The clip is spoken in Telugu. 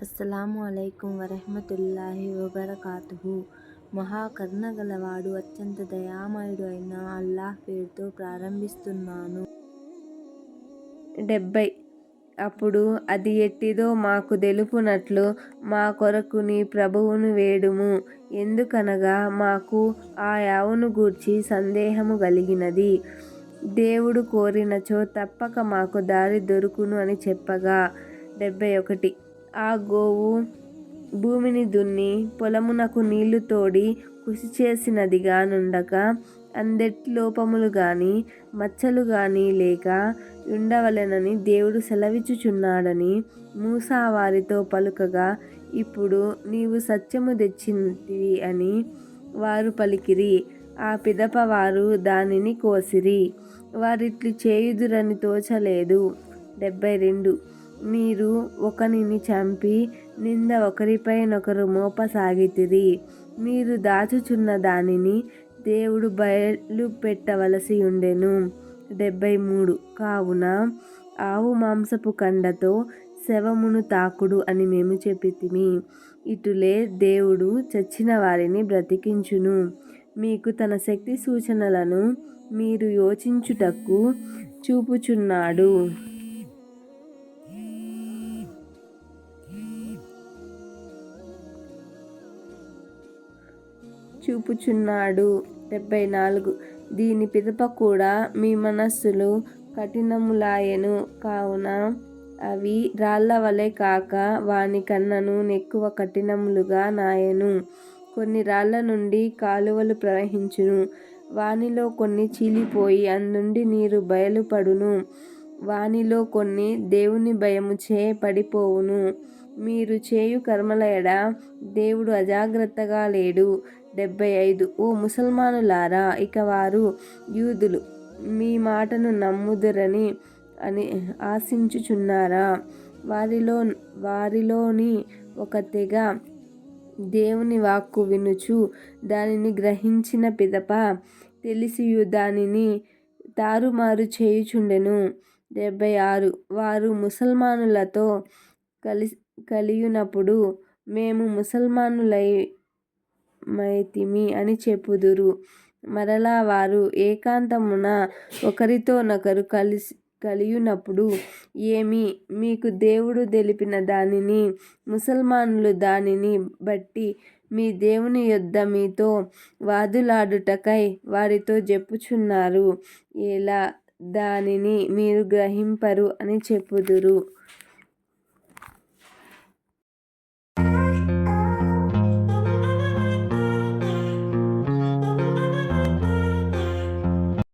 అస్సలాము అలైకుం వరహమతుల్లాహి వబర్కాతుహు. మహాకరుణ గలవాడు అత్యంత దయామయుడు అయిన అల్లాహ్ పేరుతో ప్రారంభిస్తున్నాను. డెబ్బై. అప్పుడు అది ఎట్టిదో మాకు తెలుపునట్లు మా కొరకు నీ ప్రభువును వేడుము. ఎందుకనగా మాకు ఆ యావును గూర్చి సందేహము కలిగినది దేవుడు కోరినచో తప్పక మాకు దారి దొరుకును అని చెప్పగా. డెబ్బై ఒకటి. ఆ గోవు భూమిని దున్ని పొలమునకు నీళ్ళు తోడి కృషి చేసినదిగా నుండక అందెట్టి లోపములు గాని మచ్చలు గాని లేక ఉండవలెనని దేవుడు సెలవిచ్చుచున్నాడని మూసా వారితో పలుకగా ఇప్పుడు నీవు సత్యము తెచ్చింది అని వారు పలికిరి. ఆ పిదప వారు దానిని కోసిరి. వారిట్లు చేయుదురని తోచలేదు. డెబ్బై రెండు. మీరు ఒకనిని చంపి నింద ఒకరిపైనొకరు మోపసాగితిరి. మీరు దాచుచున్న దానిని దేవుడు బయలు పెట్టవలసి ఉండెను డెబ్బై మూడు. కావున ఆవు మాంసపు కండతో శవమును తాకుడు అని మేము చెప్పితిమి. ఇటులే దేవుడు చచ్చిన వారిని బ్రతికించును. మీకు తన శక్తి సూచనలను మీరు యోచించుటకు చూపుచున్నాడు. చూపుచున్నాడు. డెబ్బై నాలుగు దీని పిదప కూడా మీ మనస్సులు కఠినములాయెను. కావున అవి రాళ్ళ వలె కాక వాని కన్నను నెక్కువ కఠినములుగా నాయను. కొన్ని రాళ్ళ నుండి కాలువలు ప్రవహించును. వానిలో కొన్ని చీలిపోయి అందుండి నీరు బయలుపడును. వానిలో కొన్ని దేవుని భయముచే పడిపోవును. మీరు చేయు కర్మల ఎడ దేవుడు అజాగ్రత్తగా లేడు. డెబ్బై ఐదు ఓ ముసల్మానులారా ఇక వారు యూదులు మీ మాటను నమ్ముదురని అని ఆశించుచున్నారా? వారిలో వారిలోని ఒక తెగ దేవుని వాక్కు వినుచు దానిని గ్రహించిన పిదప తెలిసియు దానిని తారుమారు చేయుచుండెను. డెబ్బై ఆరు వారు ముసల్మానులతో కలి కలియునప్పుడు మేము ముసల్మానులై మైతిమి అని చెప్పుదురు. మరలా వారు ఏకాంతమున ఒకరితోనొకరు కలిసి కలియునప్పుడు ఏమి? మీకు దేవుడు తెలిపిన దానిని ముసల్మానులు దానిని బట్టి మీ దేవుని యొద్ద మీతో వాదులాడుటకై వారితో చెప్పుచున్నారు ఎలా? దానిని మీరు గ్రహింపరు అని చెప్పుదురు.